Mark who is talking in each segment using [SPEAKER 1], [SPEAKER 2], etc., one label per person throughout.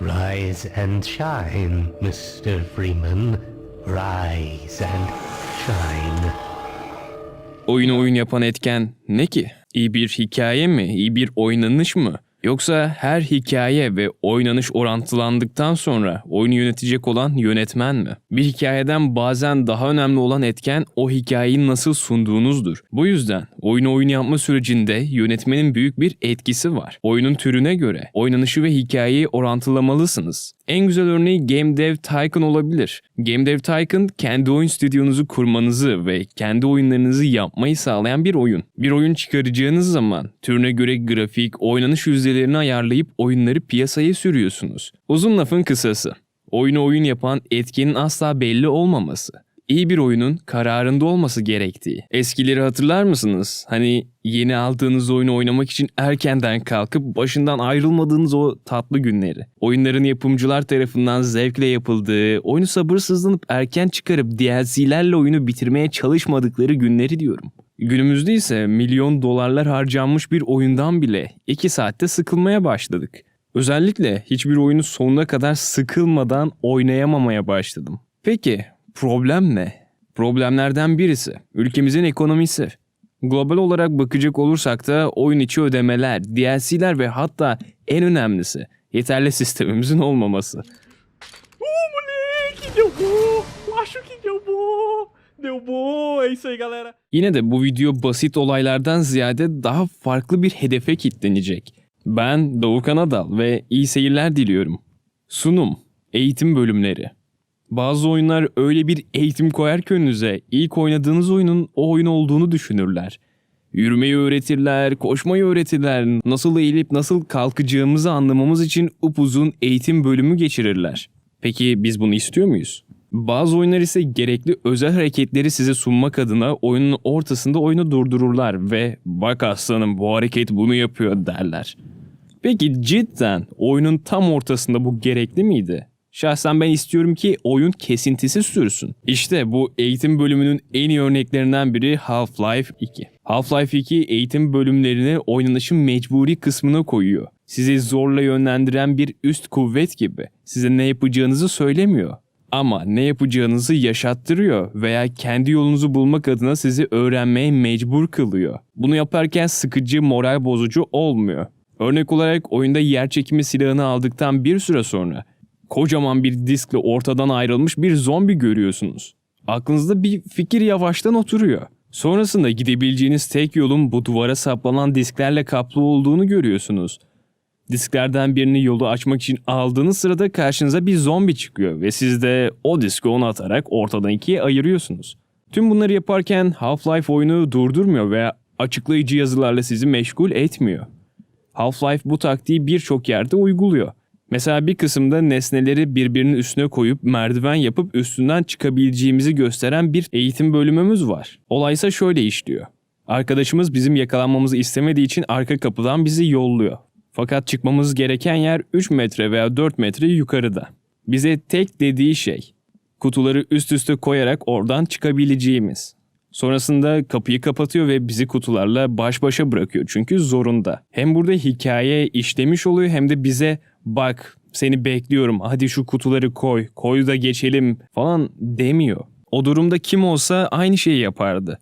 [SPEAKER 1] Rise and shine, Mr. Freeman. Rise and shine.
[SPEAKER 2] Oyunu oyun yapan etken ne ki? İyi bir hikaye mi? İyi bir oynanış mı? Yoksa her hikaye ve oynanış orantılandıktan sonra oyunu yönetecek olan yönetmen mi? Bir hikayeden bazen daha önemli olan etken o hikayeyi nasıl sunduğunuzdur. Bu yüzden oyunu oyun yapma sürecinde yönetmenin büyük bir etkisi var. Oyunun türüne göre oynanışı ve hikayeyi orantılamalısınız. En güzel örneği Game Dev Tycoon olabilir. Game Dev Tycoon kendi oyun stüdyonuzu kurmanızı ve kendi oyunlarınızı yapmayı sağlayan bir oyun. Bir oyun çıkaracağınız zaman türüne göre grafik, oynanış yüzdelerini ayarlayıp oyunları piyasaya sürüyorsunuz. Uzun lafın kısası. Oyunu oyun yapan etkenin asla belli olmaması. İyi bir oyunun kararında olması gerektiği. Eskileri hatırlar mısınız? Hani yeni aldığınız oyunu oynamak için erkenden kalkıp başından ayrılmadığınız o tatlı günleri. Oyunların yapımcılar tarafından zevkle yapıldığı, oyunu sabırsızlanıp erken çıkarıp DLC'lerle oyunu bitirmeye çalışmadıkları günleri diyorum. Günümüzde ise milyon dolarlar harcanmış bir oyundan bile 2 saatte sıkılmaya başladık. Özellikle hiçbir oyunu sonuna kadar sıkılmadan oynayamamaya başladım. Peki problem ne? Problemlerden birisi ülkemizin ekonomisi. Global olarak bakacak olursak da oyun içi ödemeler, DLC'ler ve hatta en önemlisi yeterli sistemimizin olmaması.
[SPEAKER 3] Deu gol! É isso aí, galera.
[SPEAKER 2] Yine de bu video basit olaylardan ziyade daha farklı bir hedefe kilitlenecek. Ben Doğukan Adal ve iyi seyirler diliyorum. Sunum, eğitim bölümleri. Bazı oyunlar öyle bir eğitim koyar ki önünüze ilk oynadığınız oyunun o oyun olduğunu düşünürler. Yürümeyi öğretirler, koşmayı öğretirler, nasıl eğilip nasıl kalkacağımızı anlamamız için upuzun eğitim bölümü geçirirler. Peki biz bunu istiyor muyuz? Bazı oyunlar ise gerekli özel hareketleri size sunmak adına oyunun ortasında oyunu durdururlar ve bak aslanım bu hareket bunu yapıyor derler. Peki cidden oyunun tam ortasında bu gerekli miydi? Şahsen ben istiyorum ki oyun kesintisi sürsün. İşte bu eğitim bölümünün en iyi örneklerinden biri Half-Life 2. Half-Life 2 eğitim bölümlerini oynanışın mecburi kısmına koyuyor. Sizi zorla yönlendiren bir üst kuvvet gibi. Size ne yapacağınızı söylemiyor. Ama ne yapacağınızı yaşattırıyor veya kendi yolunuzu bulmak adına sizi öğrenmeye mecbur kılıyor. Bunu yaparken sıkıcı, moral bozucu olmuyor. Örnek olarak oyunda yer çekimi silahını aldıktan bir süre sonra kocaman bir diskle ortadan ayrılmış bir zombi görüyorsunuz. Aklınızda bir fikir yavaştan oturuyor. Sonrasında gidebileceğiniz tek yolun bu duvara saplanan disklerle kaplı olduğunu görüyorsunuz. Disklerden birini yolu açmak için aldığınız sırada karşınıza bir zombi çıkıyor ve siz de o diski ona atarak ortadan ikiye ayırıyorsunuz. Tüm bunları yaparken Half-Life oyunu durdurmuyor veya açıklayıcı yazılarla sizi meşgul etmiyor. Half-Life bu taktiği birçok yerde uyguluyor. Mesela bir kısımda nesneleri birbirinin üstüne koyup merdiven yapıp üstünden çıkabileceğimizi gösteren bir eğitim bölümümüz var. Olay ise şöyle işliyor. Arkadaşımız bizim yakalanmamızı istemediği için arka kapıdan bizi yolluyor. Fakat çıkmamız gereken yer 3 metre veya 4 metre yukarıda. Bize tek dediği şey kutuları üst üste koyarak oradan çıkabileceğimiz. Sonrasında kapıyı kapatıyor ve bizi kutularla baş başa bırakıyor çünkü zorunda. Hem burada hikaye işlemiş oluyor hem de bize bak seni bekliyorum hadi şu kutuları koy, koy da geçelim falan demiyor. O durumda kim olsa aynı şeyi yapardı.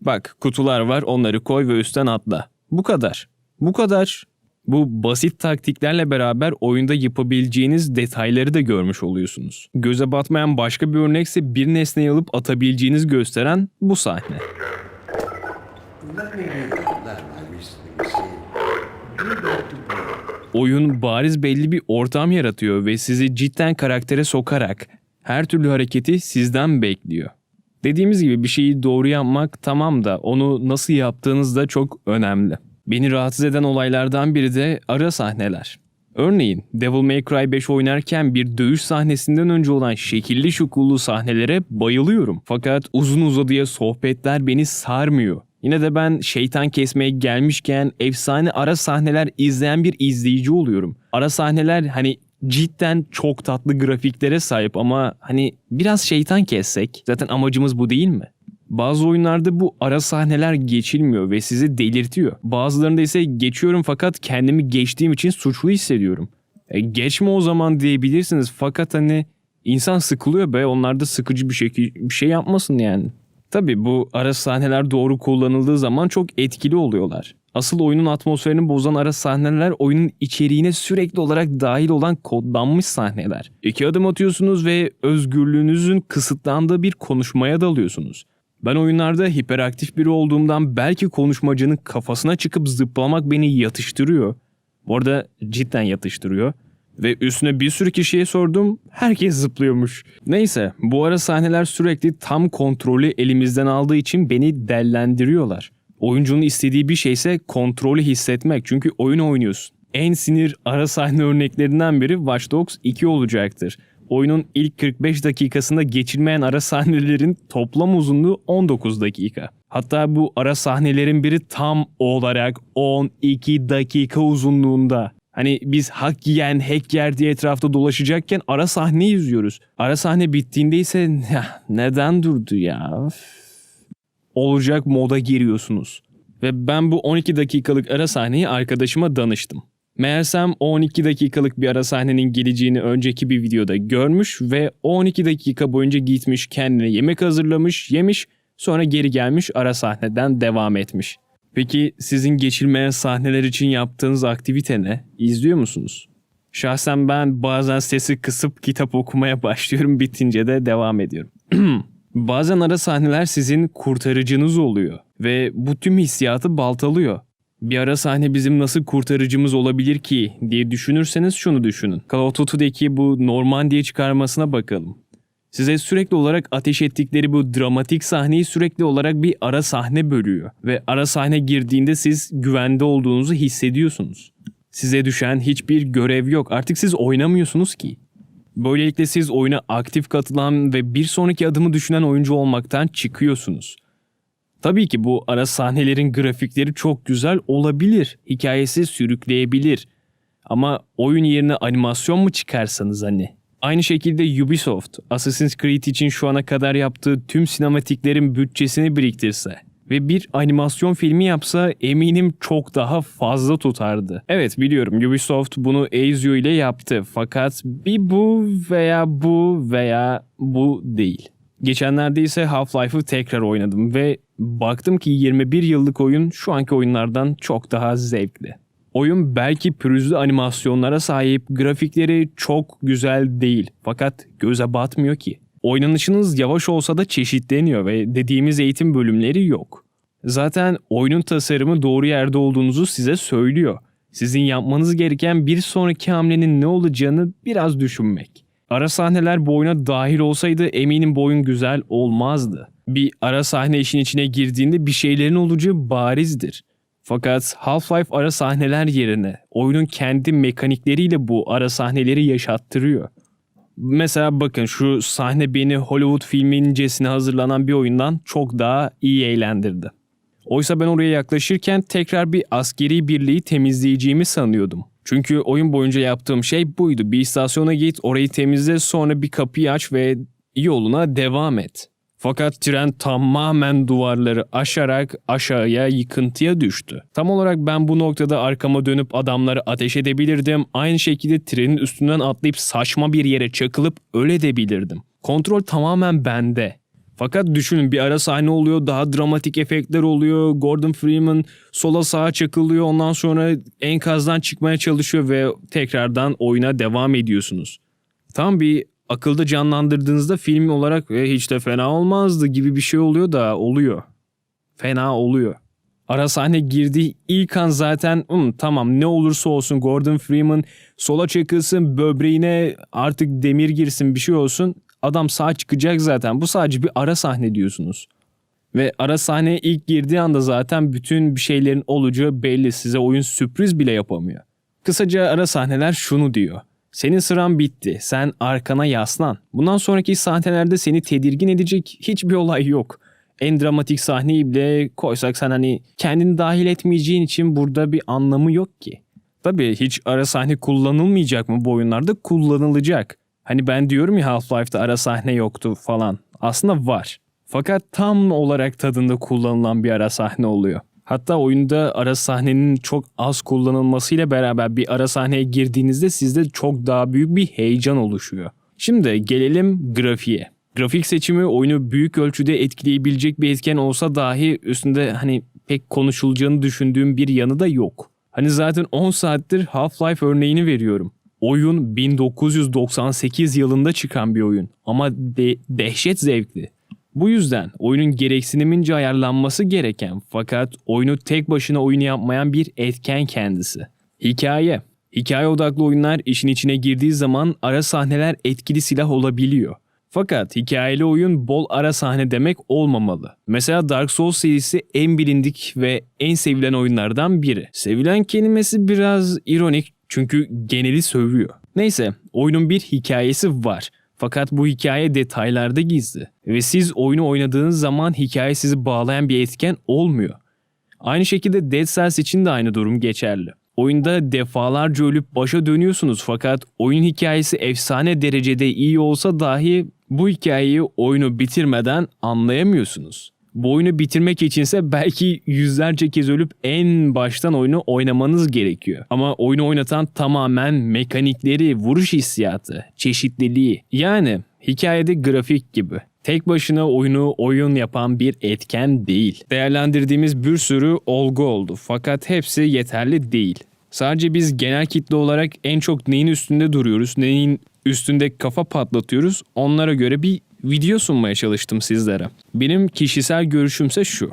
[SPEAKER 2] Bak kutular var onları koy ve üstten atla. Bu kadar. Bu kadar. Bu basit taktiklerle beraber oyunda yapabileceğiniz detayları da görmüş oluyorsunuz. Göze batmayan başka bir örnekse bir nesneyi alıp atabileceğiniz gösteren bu sahne. Oyun bariz belli bir ortam yaratıyor ve sizi cidden karaktere sokarak her türlü hareketi sizden bekliyor. Dediğimiz gibi bir şeyi doğru yapmak tamam da onu nasıl yaptığınız da çok önemli. Beni rahatsız eden olaylardan biri de ara sahneler. Örneğin Devil May Cry 5 oynarken bir dövüş sahnesinden önce olan şekilli şukullu sahnelere bayılıyorum. Fakat uzun uzadıya sohbetler beni sarmıyor. Yine de ben şeytan kesmeye gelmişken efsane ara sahneler izleyen bir izleyici oluyorum. Ara sahneler hani cidden çok tatlı grafiklere sahip ama hani biraz şeytan kessek zaten amacımız bu değil mi? Bazı oyunlarda bu ara sahneler geçilmiyor ve sizi delirtiyor. Bazılarında ise geçiyorum fakat kendimi geçtiğim için suçlu hissediyorum. E, geç mi o zaman diyebilirsiniz fakat hani insan sıkılıyor be onlar da sıkıcı bir şey, bir şey yapmasın yani. Tabii bu ara sahneler doğru kullanıldığı zaman çok etkili oluyorlar. Asıl oyunun atmosferini bozan ara sahneler oyunun içeriğine sürekli olarak dahil olan kodlanmış sahneler. İki adım atıyorsunuz ve özgürlüğünüzün kısıtlandığı bir konuşmaya dalıyorsunuz. Ben oyunlarda hiperaktif biri olduğumdan belki konuşmacının kafasına çıkıp zıplamak beni yatıştırıyor. Bu arada cidden yatıştırıyor. Ve üstüne bir sürü kişiye sordum. Herkes zıplıyormuş. Neyse bu ara sahneler sürekli tam kontrolü elimizden aldığı için beni dellendiriyorlar. Oyuncunun istediği bir şeyse kontrolü hissetmek. Çünkü oyun oynuyorsun. En sinir ara sahne örneklerinden biri Watch Dogs 2 olacaktır. Oyunun ilk 45 dakikasında geçilmeyen ara sahnelerin toplam uzunluğu 19 dakika. Hatta bu ara sahnelerin biri tam olarak 12 dakika uzunluğunda. Hani biz hak yiyen hack yer diye etrafta dolaşacakken ara sahne izliyoruz. Ara sahne bittiğinde ise "Ya, neden durdu ya? Üf." Olacak moda giriyorsunuz. Ve ben bu 12 dakikalık ara sahneyi arkadaşıma danıştım. Meğersem o 12 dakikalık bir ara sahnenin geleceğini önceki bir videoda görmüş ve o 12 dakika boyunca gitmiş kendine yemek hazırlamış, yemiş, sonra geri gelmiş ara sahneden devam etmiş. Peki sizin geçilmeyen sahneler için yaptığınız aktivite ne? İzliyor musunuz? Şahsen ben bazen sesi kısıp kitap okumaya başlıyorum bitince de devam ediyorum. Bazen ara sahneler sizin kurtarıcınız oluyor ve bu tüm hissiyatı baltalıyor. Bir ara sahne bizim nasıl kurtarıcımız olabilir ki diye düşünürseniz şunu düşünün. Call of Duty'deki bu Normandiya çıkarmasına bakalım. Size sürekli olarak ateş ettikleri bu dramatik sahneyi sürekli olarak bir ara sahne bölüyor. Ve ara sahne girdiğinde siz güvende olduğunuzu hissediyorsunuz. Size düşen hiçbir görev yok. Artık siz oynamıyorsunuz ki. Böylelikle siz oyuna aktif katılan ve bir sonraki adımı düşünen oyuncu olmaktan çıkıyorsunuz. Tabii ki bu ara sahnelerin grafikleri çok güzel olabilir. Hikayesi sürükleyebilir. Ama oyun yerine animasyon mu çıkarsanız hani? Aynı şekilde Ubisoft, Assassin's Creed için şu ana kadar yaptığı tüm sinematiklerin bütçesini biriktirse ve bir animasyon filmi yapsa eminim çok daha fazla tutardı. Evet biliyorum Ubisoft bunu Ezio ile yaptı fakat bir bu veya bu veya bu değil. Geçenlerde ise Half-Life'ı tekrar oynadım ve baktım ki 21 yıllık oyun şu anki oyunlardan çok daha zevkli. Oyun belki pürüzlü animasyonlara sahip, grafikleri çok güzel değil fakat göze batmıyor ki. Oynanışınız yavaş olsa da çeşitleniyor ve dediğimiz eğitim bölümleri yok. Zaten oyunun tasarımı doğru yerde olduğunuzu size söylüyor. Sizin yapmanız gereken bir sonraki hamlenin ne olacağını biraz düşünmek. Ara sahneler bu oyuna dahil olsaydı eminim bu oyun güzel olmazdı. Bir ara sahne işin içine girdiğinde bir şeylerin olacağı barizdir. Fakat Half-Life ara sahneler yerine oyunun kendi mekanikleriyle bu ara sahneleri yaşattırıyor. Mesela bakın şu sahne beni Hollywood filmincesine hazırlanan bir oyundan çok daha iyi eğlendirdi. Oysa ben oraya yaklaşırken tekrar bir askeri birliği temizleyeceğimi sanıyordum. Çünkü oyun boyunca yaptığım şey buydu. Bir istasyona git, orayı temizle, sonra bir kapıyı aç ve yoluna devam et. Fakat tren tamamen duvarları aşarak aşağıya yıkıntıya düştü. Tam olarak ben bu noktada arkama dönüp adamları ateş edebilirdim. Aynı şekilde trenin üstünden atlayıp saçma bir yere çakılıp ölebilirdim. Kontrol tamamen bende. Fakat düşünün bir ara sahne oluyor, daha dramatik efektler oluyor. Gordon Freeman sola sağa çakılıyor, ondan sonra enkazdan çıkmaya çalışıyor ve tekrardan oyuna devam ediyorsunuz. Tam bir akılda canlandırdığınızda film olarak e, hiç de fena olmazdı gibi bir şey oluyor da oluyor. Fena oluyor. Ara sahne girdiği ilk an zaten "Hmm, tamam ne olursa olsun Gordon Freeman sola çakılsın böbreğine artık demir girsin bir şey olsun adam sağ çıkacak zaten bu sadece bir ara sahne diyorsunuz. Ve ara sahneye ilk girdiği anda zaten bütün bir şeylerin olacağı belli size oyun sürpriz bile yapamıyor. Kısaca ara sahneler şunu diyor. Senin sıran bitti. Sen arkana yaslan. Bundan sonraki sahnelerde seni tedirgin edecek hiçbir olay yok. En dramatik sahneyi bile koysak sen hani kendini dahil etmeyeceğin için burada bir anlamı yok ki. Tabii hiç ara sahne kullanılmayacak mı bu oyunlarda? Kullanılacak. Hani ben diyorum ya Half-Life'da ara sahne yoktu falan. Aslında var. Fakat tam olarak tadında kullanılan bir ara sahne oluyor. Hatta oyunda ara sahnenin çok az kullanılmasıyla beraber bir ara sahneye girdiğinizde sizde çok daha büyük bir heyecan oluşuyor. Şimdi gelelim grafiğe. Grafik seçimi oyunu büyük ölçüde etkileyebilecek bir etken olsa dahi üstünde hani pek konuşulacağını düşündüğüm bir yanı da yok. Hani zaten 10 saattir Half-Life örneğini veriyorum. Oyun 1998 yılında çıkan bir oyun ama de- dehşet zevkli. Bu yüzden oyunun gereksinimince ayarlanması gereken fakat oyunu tek başına oyun yapmayan bir etken kendisi. Hikaye. Hikaye odaklı oyunlar işin içine girdiği zaman ara sahneler etkili silah olabiliyor. Fakat hikayeli oyun bol ara sahne demek olmamalı. Mesela Dark Souls serisi en bilindik ve en sevilen oyunlardan biri. Sevilen kelimesi biraz ironik çünkü geneli sövüyor. Neyse, oyunun bir hikayesi var. Fakat bu hikaye detaylarda gizli. Ve siz oyunu oynadığınız zaman hikaye sizi bağlayan bir etken olmuyor. Aynı şekilde Dead Cells için de aynı durum geçerli. Oyunda defalarca ölüp başa dönüyorsunuz fakat oyun hikayesi efsane derecede iyi olsa dahi bu hikayeyi oyunu bitirmeden anlayamıyorsunuz. Bu oyunu bitirmek içinse belki yüzlerce kez ölüp en baştan oyunu oynamanız gerekiyor. Ama oyunu oynatan tamamen mekanikleri, vuruş hissiyatı, çeşitliliği. Yani hikayede grafik gibi. Tek başına oyunu oyun yapan bir etken değil. Değerlendirdiğimiz bir sürü olgu oldu fakat hepsi yeterli değil. Sadece biz genel kitle olarak en çok neyin üstünde duruyoruz, neyin üstünde kafa patlatıyoruz onlara göre bir video sunmaya çalıştım sizlere. Benim kişisel görüşümse şu.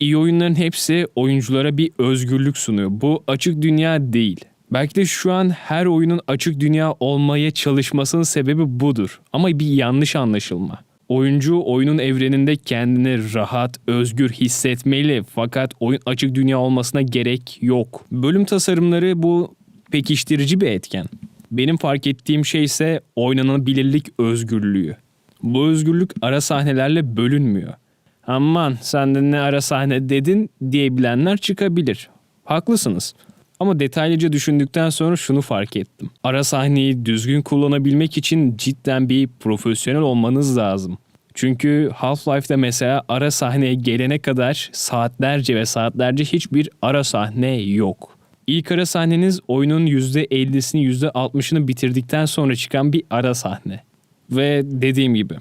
[SPEAKER 2] İyi oyunların hepsi oyunculara bir özgürlük sunuyor. Bu açık dünya değil. Belki de şu an her oyunun açık dünya olmaya çalışmasının sebebi budur. Ama bir yanlış anlaşılma. Oyuncu oyunun evreninde kendini rahat, özgür hissetmeli fakat oyun açık dünya olmasına gerek yok. Bölüm tasarımları bu pekiştirici bir etken. Benim fark ettiğim şey ise oynanabilirlik özgürlüğü. Bu özgürlük ara sahnelerle bölünmüyor. Aman sen de ne ara sahne dedin diyebilenler çıkabilir. Haklısınız. Ama detaylıca düşündükten sonra şunu fark ettim. Ara sahneyi düzgün kullanabilmek için cidden bir profesyonel olmanız lazım. Çünkü Half-Life'da mesela ara sahneye gelene kadar saatlerce ve saatlerce hiçbir ara sahne yok. İlk ara sahneniz oyunun %50'sini %60'ını bitirdikten sonra çıkan bir ara sahne. Ve dediğim gibi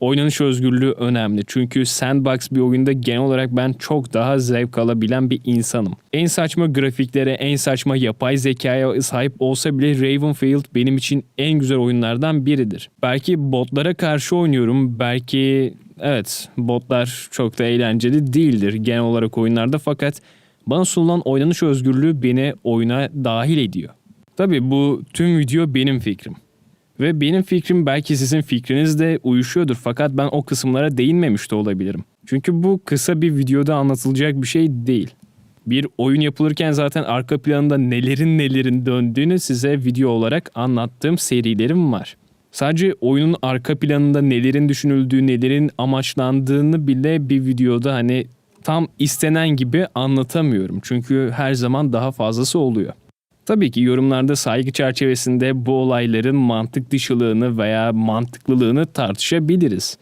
[SPEAKER 2] oynanış özgürlüğü önemli. Çünkü sandbox bir oyunda genel olarak ben çok daha zevk alabilen bir insanım. En saçma grafiklere, en saçma yapay zekaya sahip olsa bile Ravenfield benim için en güzel oyunlardan biridir. Belki botlara karşı oynuyorum. Belki evet botlar çok da eğlenceli değildir genel olarak oyunlarda fakat bana sunulan oynanış özgürlüğü beni oyuna dahil ediyor. Tabii bu tüm video benim fikrim. Ve benim fikrim belki sizin fikrinizle uyuşuyordur fakat ben o kısımlara değinmemiş de olabilirim. Çünkü bu kısa bir videoda anlatılacak bir şey değil. Bir oyun yapılırken zaten arka planında nelerin nelerin döndüğünü size video olarak anlattığım serilerim var. Sadece oyunun arka planında nelerin düşünüldüğü, nelerin amaçlandığını bile bir videoda hani tam istenen gibi anlatamıyorum. Çünkü her zaman daha fazlası oluyor. Tabii ki yorumlarda saygı çerçevesinde bu olayların mantık dışılığını veya mantıklılığını tartışabiliriz.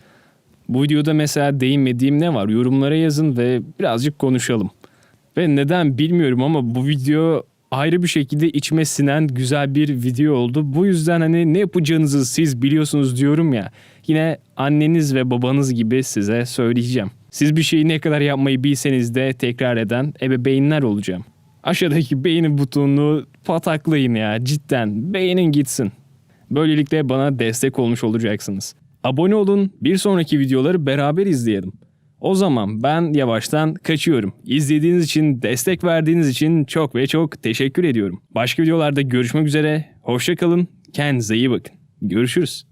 [SPEAKER 2] Bu videoda mesela değinmediğim ne var yorumlara yazın ve birazcık konuşalım. Ve neden bilmiyorum ama bu video ayrı bir şekilde içime sinen güzel bir video oldu. Bu yüzden hani ne yapacağınızı siz biliyorsunuz diyorum ya. Yine anneniz ve babanız gibi size söyleyeceğim. Siz bir şeyi ne kadar yapmayı bilseniz de tekrar eden ebeveynler olacağım. Aşağıdaki beğeni butonunu pataklayın ya cidden beğenin gitsin. Böylelikle bana destek olmuş olacaksınız. Abone olun bir sonraki videoları beraber izleyelim. O zaman ben yavaştan kaçıyorum. İzlediğiniz için, destek verdiğiniz için çok ve çok teşekkür ediyorum. Başka videolarda görüşmek üzere. Hoşçakalın. Kendinize iyi bakın. Görüşürüz.